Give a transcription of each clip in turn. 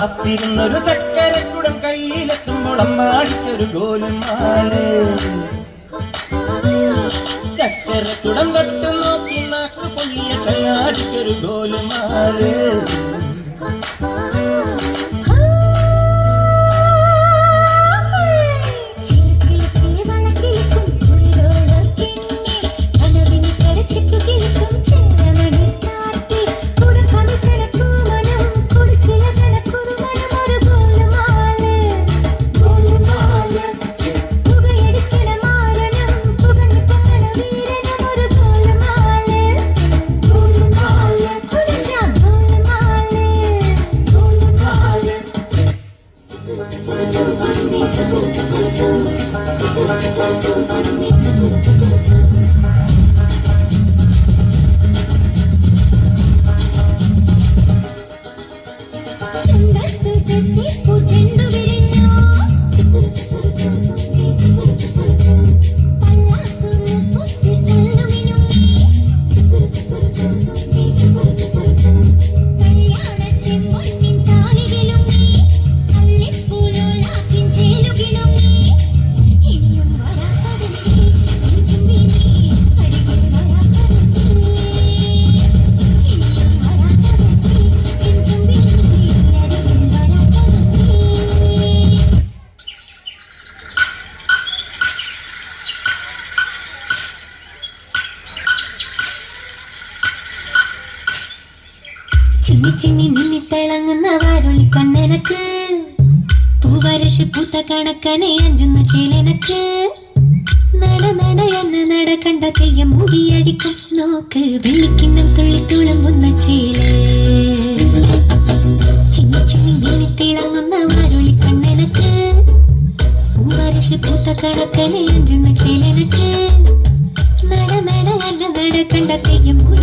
കാത്തിരുന്നൊരു ചക്കരക്കുടം കയ്യിലെത്തുമ്പോൾ അമ്മാടിക്കൊരു ഗോലുമാൽ ചക്കരക്കുടം തൊട്ട് നോക്കി നാക്ക് പൊങ്ങിയ ചങ്ങാടിക്കൊരു ഗോലുമാൽ Thank you. ചിന്നി ചിന്നി മിന്നി തിളങ്ങുന്ന വാരുളി കണ്ണനക്ക്. പൂവരശ് പൂത്ത കണക്കനെ അഞ്ചുന്ന ചേലനക്ക്. നട നട എന്ന നട കണ്ട മുടിയടിക്കും. നോക്ക് വെള്ളിക്കിണ്ണം തുള്ളി തുളമ്പുന്ന ചേൽ. ചിന്നി ചിന്നി മിന്നി തിളങ്ങുന്ന വാരുളി കണ്ണനക്ക്. പൂവരശ് പൂത്ത കണക്കനെ അഞ്ചുന്ന ചേലനക്ക്. നട നട എന്ന നട കണ്ട മുടിയടിക്കും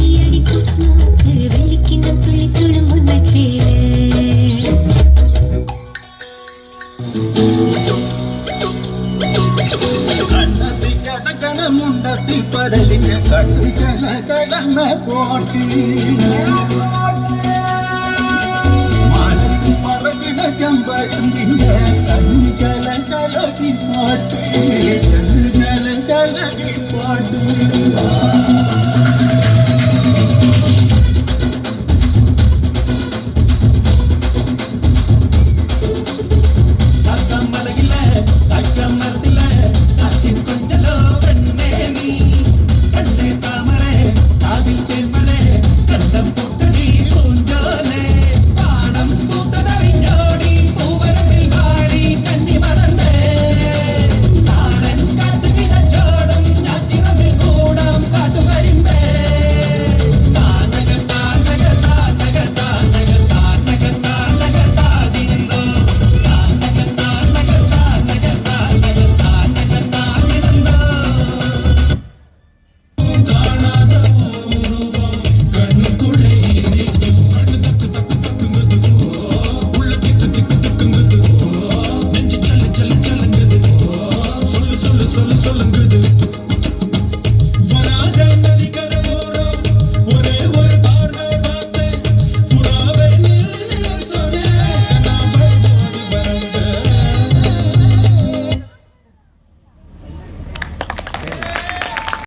படலிய கட்டுகல கலம போட்டி. மலருக்கு பறகிட கம்பருந்திய கண்ணு கல கலகி பாட்டு. கண்ணு கல கலகி பாட்டு.